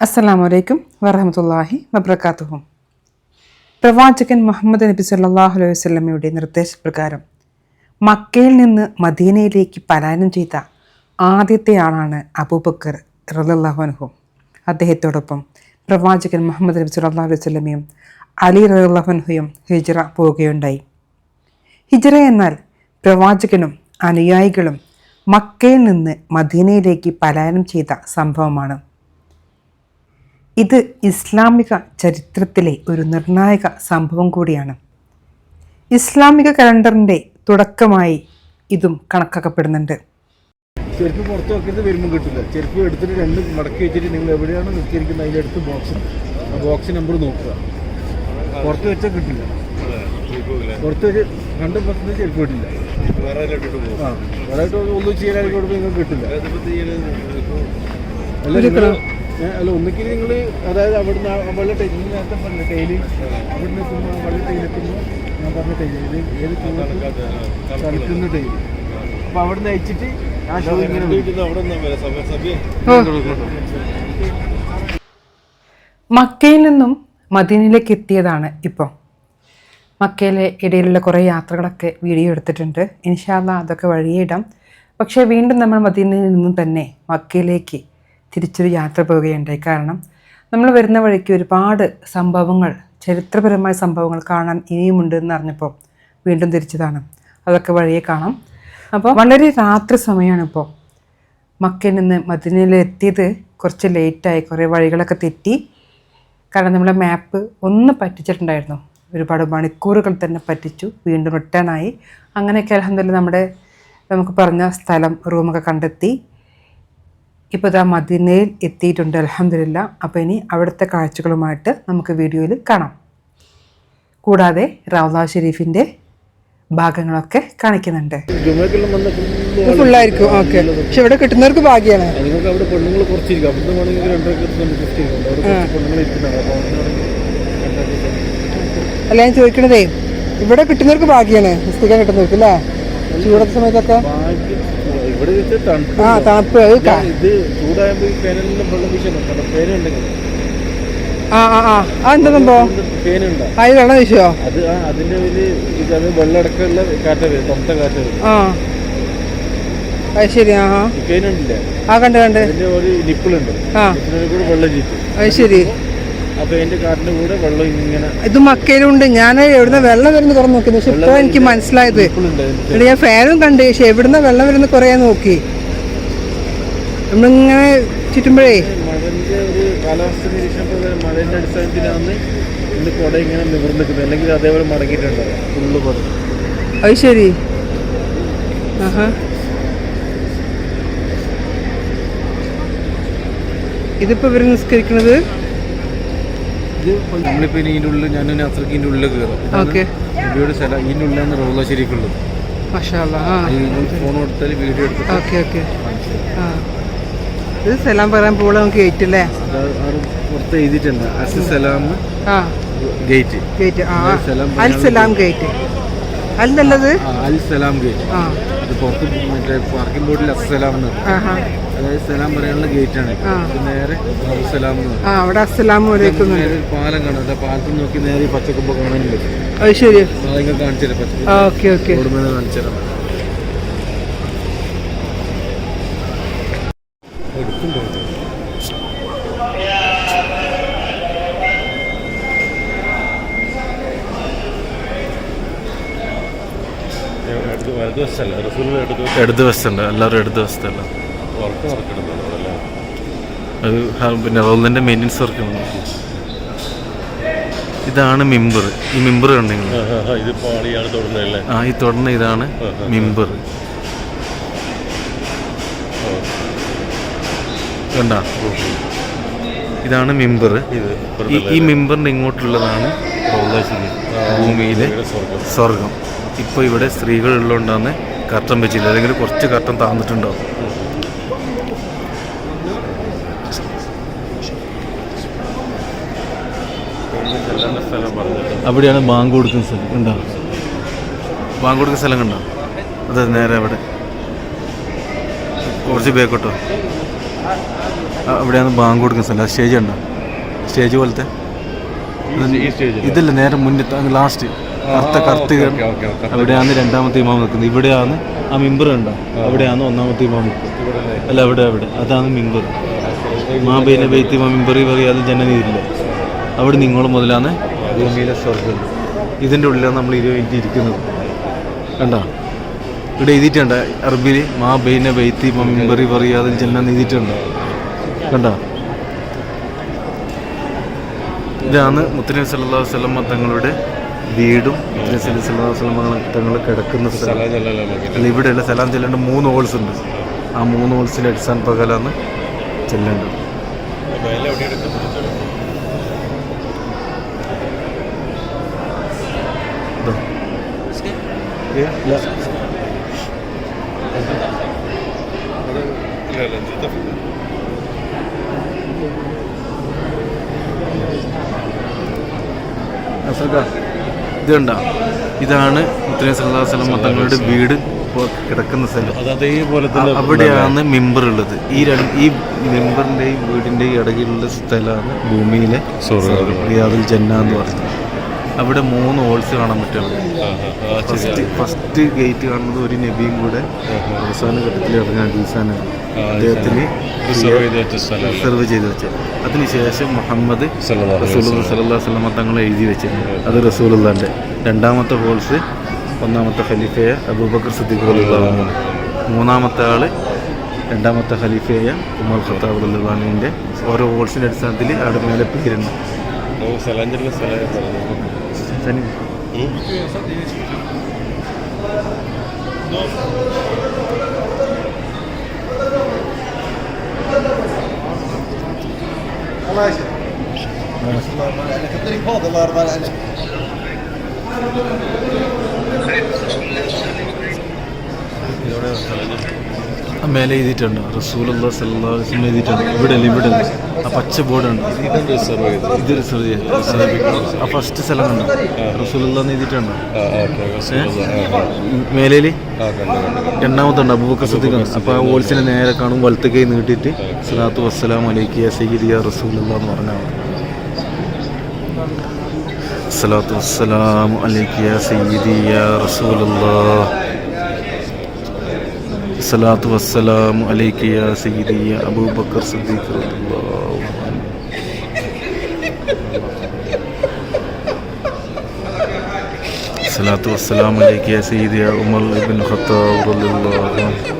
അസ്സലാമു വലൈക്കും വറഹമത്തല്ലാഹി വബർക്കാത്തുഹും പ്രവാചകൻ മുഹമ്മദ് നബി സല്ലാഹു അലൈഹി വസല്ലമയുടെ നിർദ്ദേശപ്രകാരം മക്കയിൽ നിന്ന് മദീനയിലേക്ക് പലായനം ചെയ്ത ആദ്യത്തെ ആളാണ് അബൂബക്കർ അൻഹു. അദ്ദേഹത്തോടൊപ്പം പ്രവാചകൻ മുഹമ്മദ് നബി സല്ലാഹു അലൈഹി വസല്ലമയും അലി റളിയല്ലാഹു അൻഹുയും ഹിജ്റ പോവുകയുണ്ടായി. ഹിജ്റ എന്നാൽ പ്രവാചകനും അനുയായികളും മക്കയിൽ നിന്ന് മദീനയിലേക്ക് പലായനം ചെയ്ത സംഭവമാണ്. ഇത് ഇസ്ലാമിക ചരിത്രത്തിലെ ഒരു നിർണായക സംഭവം കൂടിയാണ്. ഇസ്ലാമിക കലണ്ടറിന്റെ തുടക്കമായി ഇതും കണക്കാക്കപ്പെടുന്നുണ്ട്. ചെരുപ്പ് പുറത്ത് നോക്കിയത് വരുമ്പോൾ കിട്ടില്ല. ചെരുപ്പ് എടുത്തിട്ട് രണ്ട് മടക്കി വെച്ചിട്ട് നിങ്ങൾ എവിടെയാണ് നിർത്തിയിരിക്കുന്നത് അതിന്റെ അടുത്ത് ബോക്സ് ആ ബോക്സ് നമ്പർ നോക്കുക. പുറത്ത് വെച്ചാൽ കിട്ടില്ല. പുറത്ത് വെച്ച് രണ്ട് പത്തിന് ചെരുപ്പ് കിട്ടില്ല. വേറെ ഒന്നും ചെയ്യാനായിട്ട് കൊടുക്കുമ്പോൾ നിങ്ങൾക്ക് കിട്ടില്ല. അല്ല ഒന്നുകിൽ നിങ്ങൾ അതായത് അവിടുന്ന് അവളുടെ ടൈൽ നേരത്തെ പറഞ്ഞ ടൈൽ അവിടുന്ന് എത്തുമ്പോൾ അവളുടെ വെള്ള ടൈലെത്തുമ്പോൾ ഞാൻ പറഞ്ഞ ടൈൽ ഇത് ഏത് കളിക്കുന്ന ടൈൽ അപ്പോൾ അവിടുന്ന് അയച്ചിട്ട് ആ ഷോ ഇങ്ങനെ. മക്കയിൽ നിന്നും മദീനയിലേക്ക് എത്തിയതാണ് ഇപ്പോൾ മക്കയിലെ ഇടയിലുള്ള കുറേ യാത്രകളൊക്കെ വീഡിയോ എടുത്തിട്ടുണ്ട്. ഇൻഷാല്ല അതൊക്കെ വഴിയിടാം ഇടാം. പക്ഷേ വീണ്ടും നമ്മൾ മദീനയിൽ നിന്നും തന്നെ മക്കയിലേക്ക് തിരിച്ചൊരു യാത്ര പോവുകയുണ്ടായി. കാരണം നമ്മൾ വരുന്ന വഴിക്ക് ഒരുപാട് സംഭവങ്ങൾ ചരിത്രപരമായ സംഭവങ്ങൾ കാണാൻ ഇനിയുമുണ്ട് എന്ന് അറിഞ്ഞപ്പോൾ വീണ്ടും തിരിച്ചതാണ്. അതൊക്കെ വഴിയെ കാണാം. അപ്പോൾ വളരെ രാത്രി സമയമാണ് ഇപ്പോൾ. മക്കയിൽ നിന്ന് മദിനയിലെത്തിയത് കുറച്ച് ലേറ്റായി കുറേ വഴികളൊക്കെ തെറ്റി. കാരണം നമ്മളെ മാപ്പ് ഒന്ന് പറ്റിച്ചിട്ടുണ്ടായിരുന്നു. ഒരുപാട് മണിക്കൂറുകൾ തന്നെ പറ്റിച്ചു. വീണ്ടും റിട്ടേൺ ആയി. അങ്ങനെയൊക്കെ അലഹമില്ല നമ്മുടെ നമുക്ക് പറഞ്ഞ സ്ഥലം റൂമൊക്കെ കണ്ടെത്തി. ഇപ്പോൾ ഇതാ മദീനയിൽ എത്തിയിട്ടുണ്ട് അലഹമില്ല അപ്പോൾ ഇനി അവിടുത്തെ കാഴ്ചകളുമായിട്ട് നമുക്ക് വീഡിയോയിൽ കാണാം. കൂടാതെ റൗദ ഷെരീഫിന്റെ ഭാഗങ്ങളൊക്കെ കാണിക്കുന്നുണ്ട്. ഫുള്ളായിരിക്കും ഓക്കെ. പക്ഷെ ഇവിടെ കിട്ടുന്നവർക്ക് ഭാഗ്യമാണ്. അല്ല ഞാൻ ചോദിക്കണതേ ഇവിടെ കിട്ടുന്നവർക്ക് ഭാഗ്യമാണ്. പുസ്തകം കിട്ടുന്നവർക്ക് അല്ലേ? ചൂടത്തെ സമയത്തൊക്കെ? ആ തണുപ്പ് ഇത് ചൂടാകുമ്പോൾ ഈ ഫാനെല്ലാം വെള്ളം ആ ആ ആ ആ. എന്താ സംഭവം ഫാൻ ഉണ്ടാവും അതിൽ വെള്ളം വീശോ അത് ആ അതിന്റെ ഒരു ഇത് അത് വെള്ളം കാറ്റ വരും കാറ്റ വരും. ആ. അത് ശരി ആ. കണ്ട് കണ്ട്. ഒരു നിപ്പിളുണ്ട്. ആ. വെള്ളം ചീറ്റും. അത് ശരി കൂടെ വെള്ളം ഇങ്ങനെ ഇത് മക്കയിലുണ്ട്. ഞാൻ എവിടുന്ന വെള്ളം വരുന്ന കുറെ നോക്കി. പക്ഷെ ഇപ്പോൾ എനിക്ക് മനസ്സിലായത് ഇവിടെ എന്നിട്ട് ഞാൻ ഫാനും കണ്ട്. പക്ഷെ എവിടുന്ന വെള്ളം വരുന്ന കുറേ നോക്കി. നമ്മളിങ്ങനെ ചുറ്റുമ്പോഴേ. ഒരു കാലാവസ്ഥ നിരീക്ഷണ പ്രകാരം മഴന്റെ അടിസ്ഥാനത്തിലാണ് ഇന്ന് കുട ഇങ്ങനെ നിവർന്ന് നിൽക്കുന്നത് അല്ലെങ്കിൽ അതേപോലെ മടങ്ങിയിട്ടുണ്ടാവും ഫുള്ള് കുട. അത് ശരി. ആഹാ. ഇതിപ്പോ ഇവർ നിസ്കരിക്കുന്നത് നമ്മളിപ്പോ ഇതിന്റെ ഉള്ളിൽ ഞാൻ അത്രയ്ക്ക് ഇതിന്റെ ഉള്ളിൽ കയറും വീഡിയോയുടെ സ്ഥലം ഇതിന്റെ ഉള്ളിലാണ് റോള ശരിക്കുള്ളത്. മഷാല്ല ഫോൺ കൊടുത്താൽ വീഡിയോ എടുത്ത് ഓക്കെ ഓക്കെ. ഇത് സലാം പറയാൻ പോലെ നമുക്ക് ഗേറ്റ് അല്ലേ പുറത്ത് എഴുതിയിട്ടുണ്ട് As Salam gate. Gate Al Salam gate. അൽ നല്ലത്? Al Salam gate. ആ. അത് പുറത്ത് മറ്റേ പാർക്കിംഗ് ബോർഡിൽ അസ്സലാം എന്ന് അതായത് സലാം പറയാനുള്ള ഗേറ്റ് ആണ്. നേരെ സലാം എന്ന് അവിടെ അസ്സലാം പാലം കാണാം. പാലത്തിൽ നോക്കി നേരെ പച്ചക്കൊമ്പ് കാണാൻ പറ്റും. അത് ശരി കാണിച്ചു തരാം പച്ചക്കൊമ്പ് കാണിച്ചു തരാം ഇടത് വശത്തുണ്ട് എല്ലാവരും ഇടത് വശത്തല്ല? അത് പിന്നെ റോളിന്റെ മെയിന്റെനൻസ് വർക്ക് ഇതാണ് മിമ്പർ. ഈ മിമ്പർ കണ്ടെങ്കിൽ ആ ഈ തുടർന്ന് ഇതാണ് മിമ്പർ. കണ്ട? ഇതാണ് മിമ്പർ. ഈ മിമ്പറിന്റെ മിമ്പറിന്റെ ഇങ്ങോട്ടുള്ളതാണ് ഭൂമിയിലെ സ്വർഗം. ഇപ്പോൾ ഇവിടെ സ്ത്രീകൾ ഉള്ളതുകൊണ്ടാണ് കർട്ടൻ വെച്ചില്ല. അല്ലെങ്കിൽ കുറച്ച് കർട്ടൻ താന്നിട്ടുണ്ടാവും അവിടെയാണ് ബാങ്ക് കൊടുക്കുന്ന സ്ഥലം. കണ്ടോ? ബാങ്ക് കൊടുക്കുന്ന സ്ഥലം കണ്ടോ? അതെ നേരെ അവിടെ. കുറച്ച് ബേക്കോട്ടോ അവിടെയാണ് ബാങ്ക് കൊടുക്കുന്ന സ്ഥലം. സ്റ്റേജ് ഉണ്ടോ സ്റ്റേജ് പോലത്തെ? ഇതില്ല നേരെ മുന്നിൽ ലാസ്റ്റ് കറുത്ത കറുത്ത് അവിടെയാണ് രണ്ടാമത്തെ ഇമാം നിൽക്കുന്നത്. ഇവിടെയാണ് ആ മിമ്പർ ഉണ്ടോ അവിടെയാണ് ഒന്നാമത്തെ ഇമാം നിൽക്കുന്നത്. അല്ല അവിടെ അവിടെ. അതാണ് മിമ്പർ. മാബൈന ബൈത്തി ഇമാം മിമ്പറി പറയാതെ ജനനീതില്ല അവിടെ നിങ്ങൾ മുതലാണ് ഭൂമിയിലെ സ്വർഗം. ഇതിന്റെ ഉള്ളിലാണ് നമ്മൾ ഇരുപത് മിനിറ്റ് ഇരിക്കുന്നത് കണ്ടോ? ഇവിടെ എഴുതിയിട്ടുണ്ട് അറബിയിൽ മാ ബൈന ബൈത്തി മിമ്പറി പറയാതെ ജനനം എഴുതിയിട്ടുണ്ട് കണ്ടോ? ഇതാണ് മുത്തനബി സല്ലാ വസ്ലമ തങ്ങളുടെ വീടും മുത്തനബി സല്ലല്ലാഹു അലൈഹി വസല്ലം തങ്ങൾ കിടക്കുന്ന സ്ഥലം ഇവിടെയുള്ള സലാം ചെല്ലേണ്ട മൂന്ന് ഹോൾസ് ഉണ്ട് ആ മൂന്ന് ഹോൾസിന്റെ അടിസ്ഥാന പകലാണ് ചെല്ലേണ്ടത്. ഏ, ഇല്ല. ഇത് കണ്ട ഇതാണ് മുത്തനബി സല്ലല്ലാഹു അലൈഹി തങ്ങളുടെ വീട് ഇപ്പോൾ കിടക്കുന്ന സ്ഥലം. അത് അതേപോലെ തന്നെ അവിടെയാണ് മെമ്പർ ഉള്ളത് ഈ രണ്ട് ഈ മെമ്പറിന്റെയും വീടിന്റെയും ഇടയിലുള്ള സ്ഥലമാണ് ഭൂമിയിലെ. റിയാദുൽ ജന്ന എന്ന് പറയുന്നത്. അവിടെ മൂന്ന് ഹോൾസ് കാണാൻ പറ്റും. ഫസ്റ്റ് ഫസ്റ്റ് ഗേറ്റ് കാണുന്നത് ഒരു നബിയും കൂടെ അവസാന ഘട്ടത്തിൽ ഇറങ്ങാൻ അഡീസാനാണ് അദ്ദേഹത്തിന് റിസർവ് ചെയ്ത് വെച്ചത് അതിനുശേഷം മുഹമ്മദ് സല്ലാ വല്ലമ തങ്ങൾ എഴുതി വെച്ചത് അത് റസൂലുള്ളാന്റെ രണ്ടാമത്തെ ഹോൾസ് ഒന്നാമത്തെ ഖലീഫയെ അബൂബക്കർ സിദ്ദീഖ് മൂന്നാമത്തെ ആൾ രണ്ടാമത്തെ ഖലീഫയായ ഉമർ ഖത്താബ് റളിയല്ലാഹുവിന്റെ ഓരോ ഹോൾസിന്റെ അടിസ്ഥാനത്തിൽ അവിടെ മേലെ പേരുണ്ട്. നമുക്ക് സ്ഥലം ചെല്ലുന്ന സ്ഥലം പറഞ്ഞു സനി ആ മേലെ എഴുതിയിട്ടുണ്ട്. റസൂലുള്ള വസല്ലം എഴുതിയിട്ടുണ്ട്. ഇവിടെ ഇവിടെ ആ പച്ച ബോർഡുണ്ട്. ഇത്? റിസർവ് ചെയ്ത് ആ ഫസ്റ്റ് സ്ഥലം ഉണ്ട് റസൂലുള്ള എഴുതിയിട്ടുണ്ട്. മേലയിൽ രണ്ടാമത്തുണ്ട് അബൂബക്കർ സദീഖ് അപ്പോൾ ആ ഓൾസിനെ നേരെ കാണും. വലത്ത് കൈ നീട്ടിയിട്ട് സലാത്തു വസ്സലാം അലൈക്കിയ യാ സയ്യിദി യാ റസൂലുള്ള എന്ന് പറഞ്ഞാൽ സലാത്തു വസ്സലാം അലൈക്കിയ യാ സയ്യിദി യാ റസൂലുള്ള അസ്സലാത്തു വസ്സലാമു അലൈക്ക് യാ സയ്യിദി യാ അബൂബക്കർ സിദ്ദീഖ് റളിയല്ലാഹു അൻഹു അസ്സലാത്തു വസ്സലാമു അലൈക്ക് യാ സയ്യിദി യാ ഉമർ ഇബ്നു ഖത്താബ് റളിയല്ലാഹു അൻഹു